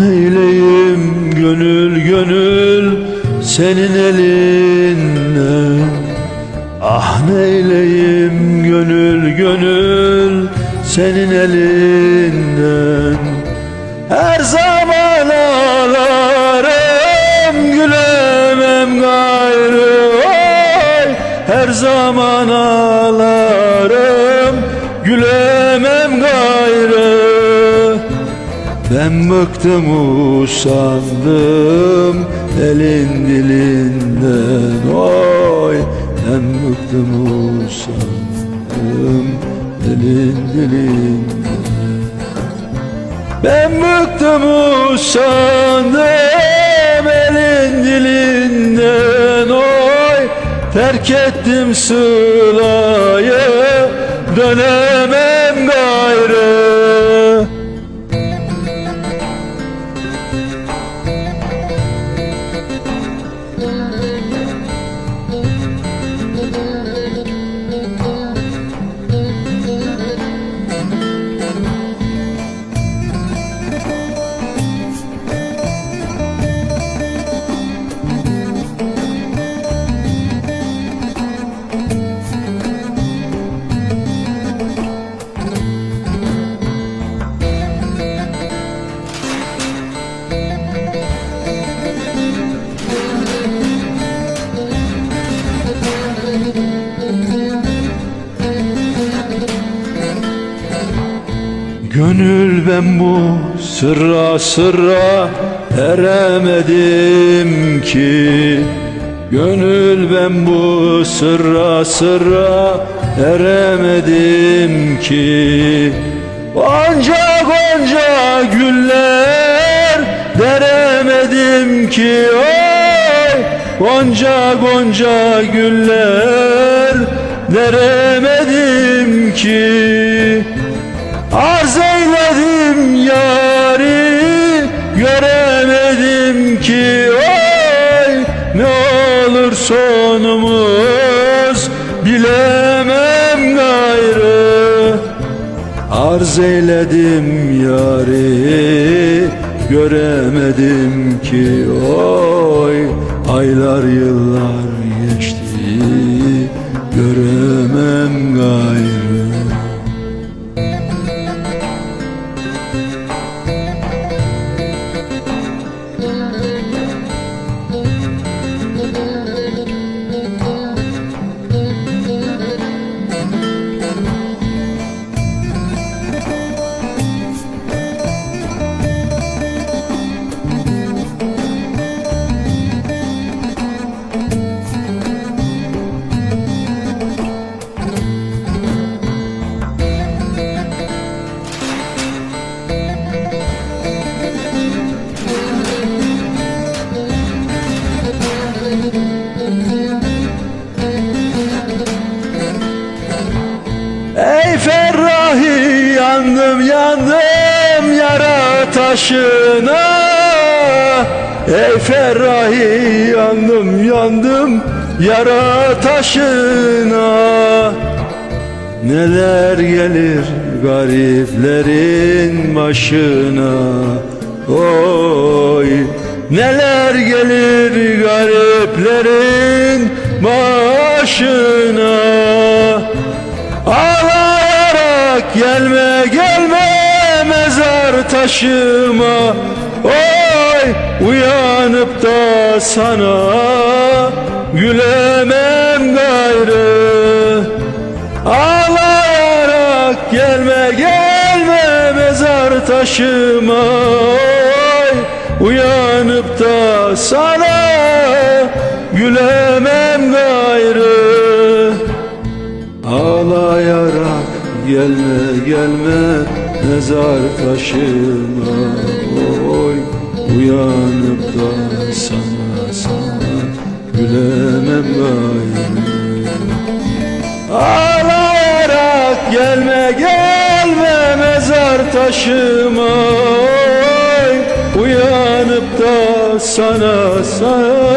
Neyleyim gönül gönül senin elinden Ah neyleyim gönül gönül senin elinden Her zaman ağlarım gülemem gayrı. Oy Her zaman ağlarım ben bıktım usandım elin dilinden. Oy Ben bıktım usandım elin dilinden. Ben bıktım usandım elin dilinden. Oy Terk ettim sılayı dönemem gayrı Gönül ben bu sırra sırra eremedim ki. Gönül ben bu sırra sırra eremedim ki. Gonca gonca güller deremedim ki. Oy! Gonca gonca güller deremedim ki sonumuz Bilemem gayrı. Arz eyledim yari Göremedim ki oy. Aylar yıllar geçti Göremem gayrı Ey Ferrahi yandım yandım yara taşına. Ey Ferrahi yandım yandım yara taşına. Neler gelir gariplerin başına? Oy Neler gelir gariplerin başına gelme gelme mezar taşıma. Oy uyanıp da sana gülemem gayrı. Ağlayarak gelme gelme mezar taşıma. Oy uyanıp da sana gülemem gayrı gelme gelme mezar taşıma Oy. Uyanıp da sana sana gülemem gayrı. Ağlayarak gelme gelme mezar taşıma Oy. Uyanıp da sana sana